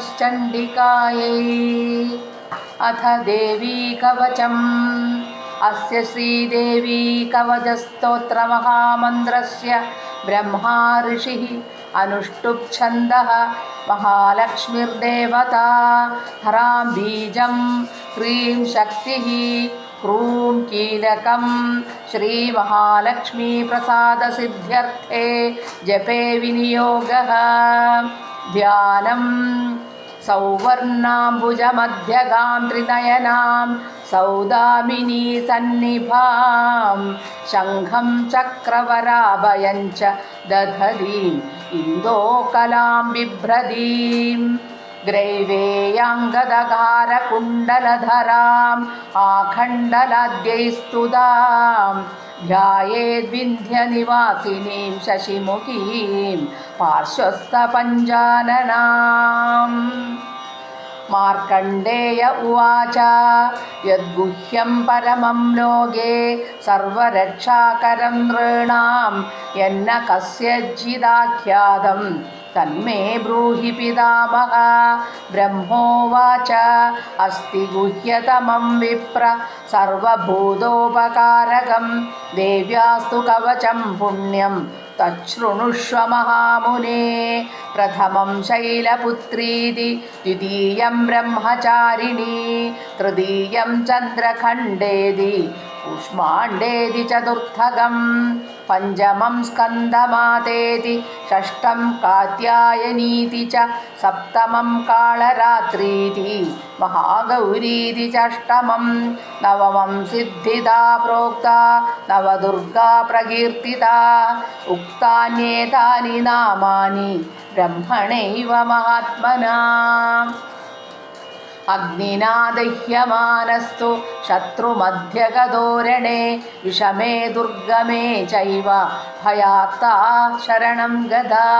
नमश्चण्डिकायै अथ देवी कवचम् अस्य श्रीदेवी कवचस्तोत्रमहामन्त्रस्य ब्रह्मा ऋषिः अनुष्टुप्छन्दः महालक्ष्मीर्देवता। हरां बीजं ह्रीं शक्तिः क्रूं कीलकं श्रीमहालक्ष्मीप्रसादसिद्ध्यर्थे जपे विनियोगः। ध्यानं സൗവർണാംബുജമധ്യകാം ത്രിനയനാം സൗദാമിനീ സന്നിഭാം. ശംഖം ചക്രവരാഭയം ച ദധതീം ഇന്ദോകലാം ബിഭ്രതീം. ഗ്രൈവേയാംഗദകാരകുണ്ടലധരാം ആഖണ്ഡലാദ്യൈസ്തുതാം. ध्यायेद्विन्ध्यनिवासिनीं शशिमुखीं पार्श्वस्थपञ्जाननाम् मार्कण्डेय उवाच यद्गुह्यं परमं लोके सर्वरक्षाकरं नृणां यन्न कस्यचिदाख्यातं तन्मे ब्रूहि पितामह। ब्रह्मोवाच। अस्ति गुह्यतमं विप्र। सर्वभूतोपकारकं। देव्यास्तु कवचं पुण्यं। तच्छृणुष्व महामुने। प्रथमं शैलपुत्रीति। द्वितीयं ब्रह्मचारिणी। तृतीयं चन्द्रखण्डेदि ഊഷ്മാണ്ടേതി ചതുർത്ഥകം. പഞ്ചമം സ്കന്ധമാതേതി. ഷഷ്ടം കാത്യായനീതി ച. സപ്തമം കാളരാത്രീതി. മഹാഗൗരീതി ചഷ്ടമം. നവമം സിദ്ധിതാ പ്രോക്ത. നവദുർഗാ പ്രകീർത്തിത. ഉക്താന്യേതാനി നാമാനി. ബ്രഹ്മണൈവ മഹാത്മനാ. അഗ്നിനാദഹ്യമാനസ്തു ശത്രുമധ്യകതോരണേ വിഷമേ ദുർഗമേ ചൈവ ഭയാത്താ ശരണം ഗതാ.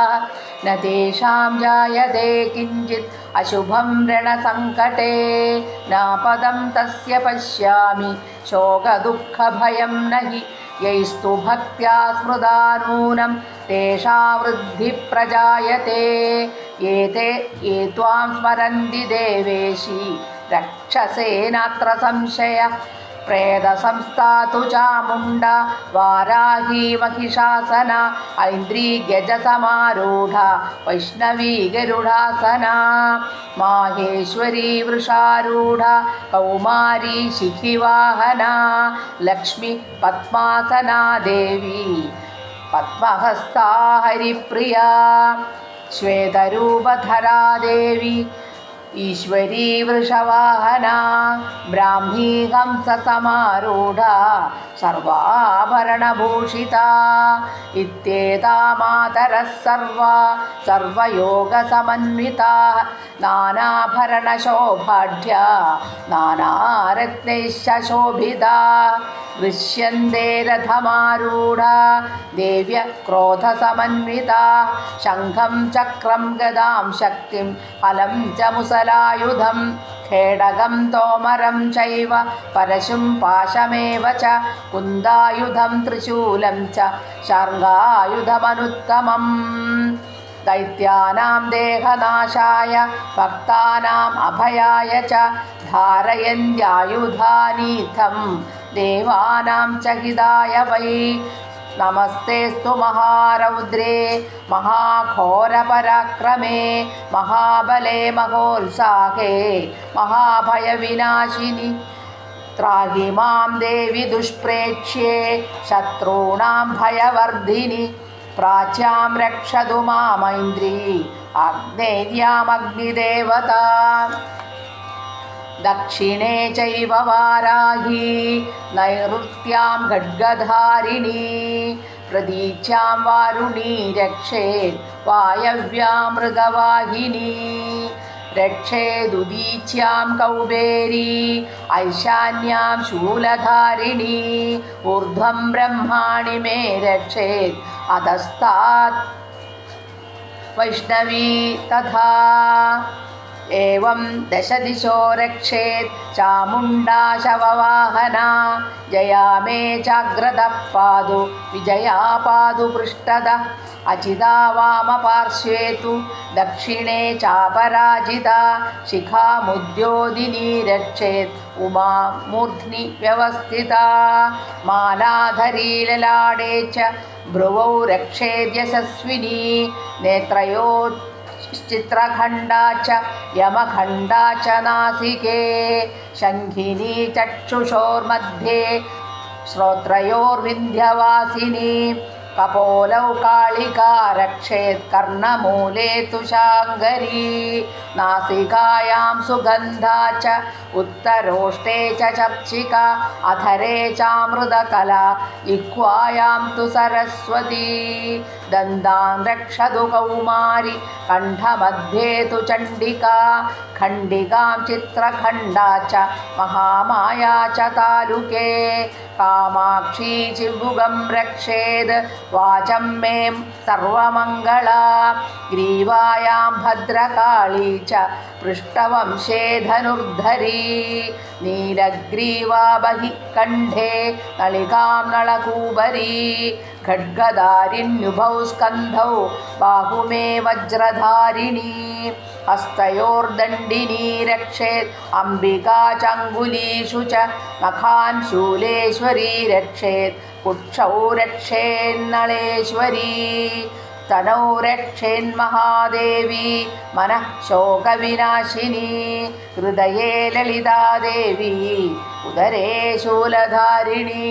ന തേഷാം ജായതേ കിഞ്ചിത് അശുഭം രണസങ്കടേ നാപദം തസ്യ പശ്യാമി ശോകദുഃഖഭയം നഹി. യൈസ്തു ഭക്യാ സ്മൃതാനൂനം തേഷാവൃദ്ധി പ്രജായത്തെ ഏതേ ഏ ത്വാം സ്മരന്തി ദേവേശി രക്ഷസേനാത്ര സംശയ പ്രേതസംസ്ഥാതു ചാമുണ്ട വാരാഹി മഹിഷാസന ഐന്ദ്രീ ഗജസമാരൂഢ വൈഷ്ണവീ ഗരുഡാസന മാഹേശ്വരീ വൃഷാരൂഢ കൗമാരീ ശിഖിവാഹന ലക്ഷ്മി പത്മാസന ദേവി പത്മഹസ്താ ഹരിപ്രിയ ശ്വേതരൂപധരാ ദേവി ഈശ്വരീ വൃഷവാഹന ബ്രാഹ്മീ ഹംസസമാരൂഢ സർവാഭരണഭൂഷിത ഇത്യേതാ മാതരഃ സർവ സർവയോഗസമന്വിത നാനാഭരണശോഭാഢ്യ നാനാരത്നൈശ്ശോഭിത सर्वा सर्वयोगसमन्विताः नानाभरणशोभाढ्या नानारत्नैश्च शोभिता दृश्यन्ते रथमारूढा देव्य क्रोधसमन्विता शङ्खं चक्रं गदां शक्तिं फलं च मुसलायुधं खेडगं तोमरं चैव परशुं पाशमेव च कुन्दायुधं त्रिशूलं च शार्ङ्गायुधमनुत्तमम् दैत्यानां देहनाशाय भक्तानाम् अभयाय च धारयन्त्यायुधानीथं देवानां च हिताय वै नमस्तेस्तु महारौद्रे महाघोरपराक्रमे महाबले महोत्साहे महाभयविनाशिनि त्राहि मां देवि दुष्प्रेक्ष्ये शत्रूणां भयवर्धिनि പ്രാച്യാം രക്ഷതു മാമൈന്ദ്രീ. അഗ്നേര്യാമഗ്നിദേവത ദക്ഷിണേ ചൈവ വാരാഹി. നൈಋತ್യാം ഖഡ്ഗധാരിണീ. പ്രതീച്യാം വാരുണീ രക്ഷേ വായവ്യാമൃഗവാഹിനീ രക്ഷേദുദീച്യാം കൗബേരി ഐശാന്യാം ശൂലധാരിണി ഊർധ്വം ബ്രഹ്മാണി മേ രക്ഷേത് അധസ്താത് വൈഷ്ണവീ തഥാ. एवं दशदिशो रक्षेत् चामुण्डा शववाहना जया मे चाग्रतः पादु विजया पादु पृष्ठतः अचिता वामपार्श्वे तु दक्षिणे चापराजिता शिखामुद्योदिनी रक्षेत् उमा मूर्ध्नि व्यवस्थिता मालाधरी ललाडे च भ्रुवौ रक्षेद्यशस्विनी नेत्रयो चित्रखण्डा च यमखण्डा च नासिके शङ्खिनी चक्षुषोर्मध्ये श्रोत्रयोर्विन्ध्यवासिनी कपोलौ कालिका रक्षेत् कर्णमूले तुषाङ्गरी नासिकायां सुगन्धा च उत्तरोष्टे च चर्चिका अधरे चामृतकला जिह्वायां तु सरस्वती दन्तान् रक्षतु कौमारि कण्ठमध्ये तु चण्डिका खण्डिकां चित्रखण्डा च महामाया च तालुके कामाक्षी चिबुगं रक्षेद् वाचं मे सर्वमङ्गला ग्रीवायां भद्रकाली च पृष्ठवंशे धनुर्धरी नीलग्रीवा बहिः कण्ठे नलिकां नळकूबरी खड्गधारिण्युभौ स्कन्धौ बाहुमे वज्रधारिणी हस्तयोर्दण्डिनी रक्षेत् अम्बिका चाङ्गुलीषु च नखान् शूलेश्वरी रक्षेत् कुक्षौ रक्षेन्नळेश्वरी तनौ रक्षेन्महादेवी मनः शोकविनाशिनी हृदये ललितादेवी उदरे शूलधारिणी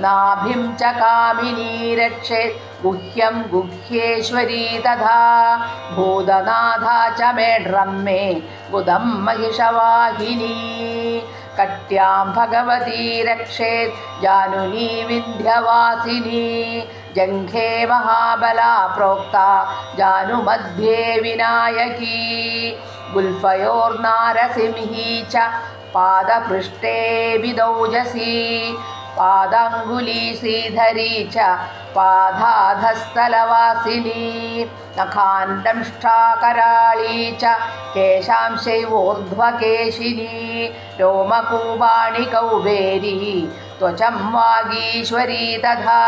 नाभिं च कामिनी रक्षेत् गुह्यं गुह्येश्वरी तथा भूतनाथा च मेढ्रं मे, बुधं महिषवाहिनी। कट्यां भगवती रक्षेत् जानुनी विन्ध्यवासिनी। जङ्घे महाबला प्रोक्ता जानुमध्ये विनायकी। गुल्फयोर्नारसिंही च, पादपृष्ठे विदौजसी। पादाङ्गुली श्रीधरी च पादाधस्थलवासिनी नखान्दंष्ठाकराळी च केशांशैवोर्ध्वकेशिनी रोमकूबाणि कौबेरी त्वचं वागीश्वरी तथा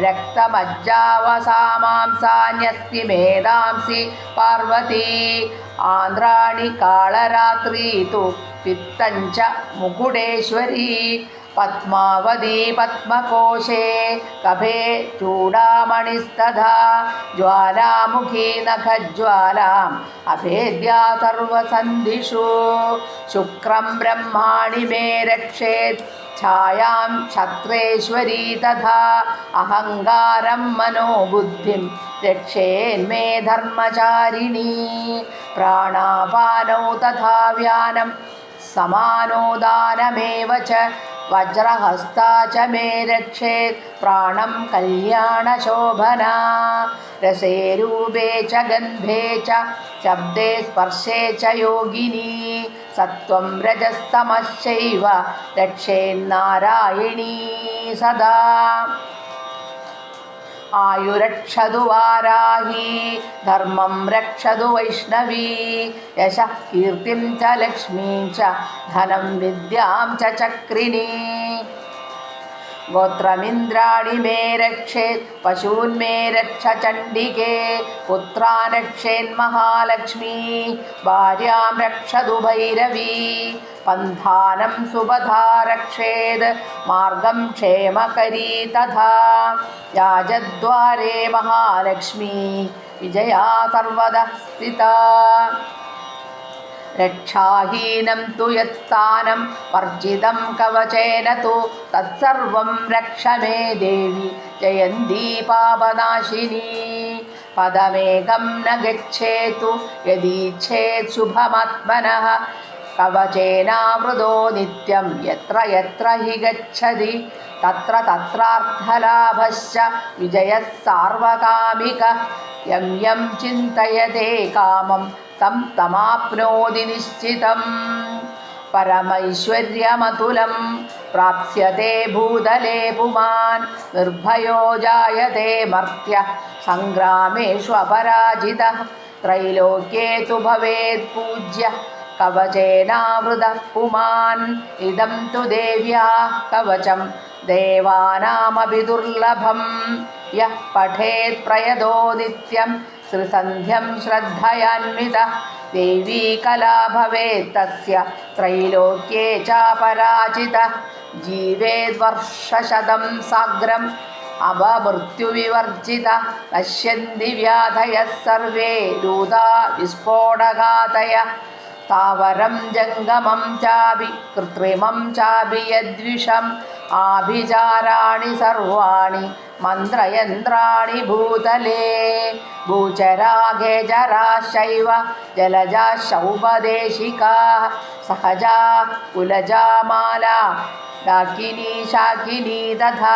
रक्तमज्जावसामांसान्यस्ति मेधांसि पार्वती आन्द्राणि कालरात्री तु पित्तञ्च मुकुटेश्वरी। पद्मावती पद्मकोशे कभे चूडामणिस्तथा ज्वालामुखी नखज्वालाम् अभेद्या सर्वसन्धिषु शुक्रं ब्रह्माणि मे रक्षेत् छायां क्षत्रेश्वरी तथा अहङ्कारं मनोबुद्धिं रक्षेन्मे धर्मचारिणी प्राणापानौ तथा व्यानं समानोदानमेव च वज्रहस्ता च मे रक्षेत् प्राणं कल्याणशोभना रसे रूपे च गन्धे च शब्दे स्पर्शे च योगिनी सत्त्वं रजस्तमश्चैव रक्षेन्नारायणी सदा ആയുരക്ഷതു വാരാഹി ധർമ്മം രക്ഷതു വൈഷ്ണവീ. യശ കീർത്തിം ച ലക്ഷ്മീ ച ധനം വിദ്യാം ച ചക്രിണീ. गोत्रमिन्द्राणि मे रक्षेत् पशून्मे रक्ष चण्डिके पुत्रान् रक्षेन्महालक्ष्मी भार्यां रक्षतु भैरवी, पन्थानं सुबधा रक्षेद्, मार्गं क्षेमकरी तथा याजद्वारे महालक्ष्मी, विजया सर्वदा स्थिता। രക്ഷാഹീനം തു യത്സ്ഥാനം വർജിതം കവചേന തു തത്സർവം രക്ഷ ദേവി ജയന്തീ പാപനാശിനി. പദമേകം ന ഗച്ഛേതു യദീച്ഛേത് ശുഭമാത്മനഃ. കവചേനാവൃതോ നിത്യം. എത്ര എത്ര ഹി ഗച്ഛതി. തത്ര തത്രാർത്ഥലാഭശ്ച. വിജയഃ സാർവകാമിക. യം യം ചിന്തയതേ കാമം. തം തമാപ്നോതി നിശ്ചിതം. പരമൈശ്വര്യമതുലം. പ്രാപ്സ്യത്തെ ഭൂതലേ പുമാൻ നിർഭയോ ജായത്തെ മർത്യ. സംഗ്രാമേഷു അപരാജിത. ത്രൈലോക്യേ തു ഭവേത് പൂജ്യ. കവചേനാവൃത പുമാൻ ഇതം തു ദേവ്യാ കവചം. ദേവാനാമപി ദുർലഭം യഃ പഠേത് പ്രയതോ നിത്യം. ശ്രീസന്ധ്യം ശ്രദ്ധയാന്വിത. ദേവീ കലാ ഭവേത് തസ്യ. ത്രൈലോക്യേ ചാപരാജിത ജീവേദ്വർഷശതം സാഗ്രം. അപമൃത്യുവിവർജിത നശ്യന്തി വ്യാധയः സർവേ. ലൂതാ വിസ്ഫോടകാതയ. സ്ഥാവരം ജംഗമം ചാപി കൃത്രിമം ചാപി യദ്വിഷം. ആഭിചാരാണി സർവാണി മന്ത്രയന്ത്രാണി ഭൂതലേ. ഭൂചരാഖേചരാശൈവ ജലജാശൗപദേശികാ. സഹജാ കുലജാമാല डाकिनी शाकिनी തഥാ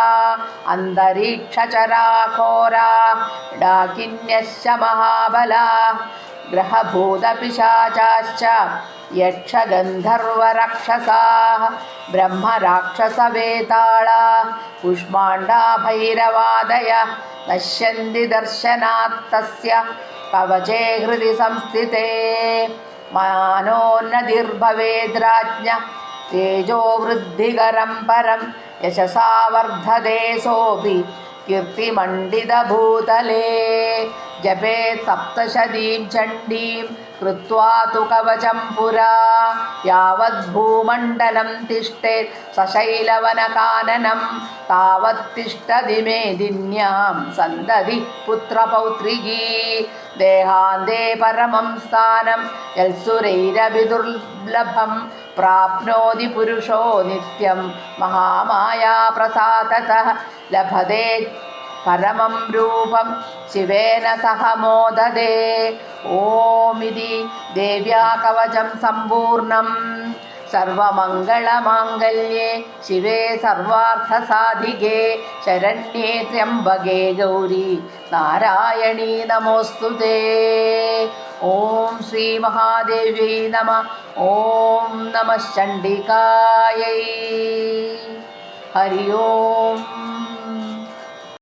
അന്തരീക്ഷചരാഘോരാ ഡാകിന്യശ്ച മഹാബലാ. ഗ്രഹഭൂതപിശാചാശ്ച യക്ഷഗന്ധർവരക്ഷസാः ബ്രഹ്മരാക്ഷസവേതാളാ കുഷ്മാണ്ഡാ ഭൈരവാദയ നശ്യന്തി ദർശനാत् തസ്യ കവചേ ഹൃദി സംസ്ഥിതേ മാനോന്നതിർഭവേദ്രാജ്ഞ തേജോ വൃദ്ധികരം പരം कीर्तिमण्डितभूतले जपे सप्तशतीं चण्डीं ജപേ സപ്തശതീം ചണ്ഡീം കൃത്വാ തു കവചം പുരാ യാവദ്ഭൂമണ്ഡലം തിഷ്ടേത് സശൈലവനകാനനം താവത്തിഷ്ടതി മേദിന്യാം സന്തതി പുത്രപൗത്രികീ ദേഹാന്തേ പരമം സ്ഥാനം യൽസുരൈരവിദുർലഭം പ്രാപ്നോതി പുരുഷോ നിത്യം മഹാമായാ പ്രസാദതഃ ലഭതേ പരമം രൂപം ശിവേന സഹ മോദതേ ഓമിതി ദേവ്യാ കവചം സമ്പൂർണം. സർവമംഗളമാംഗല്യേ ശിവേ സർവാർത്ഥസാധികേ ശരണ്യേ ത്രയംബകേ ഗൗരി നാരായണീ നമോസ്തു ഓം ശ്രീ മഹാദേവ്യൈ നമ. ഓം നമ ചണ്ഡികായൈ. ഹരി ഓം.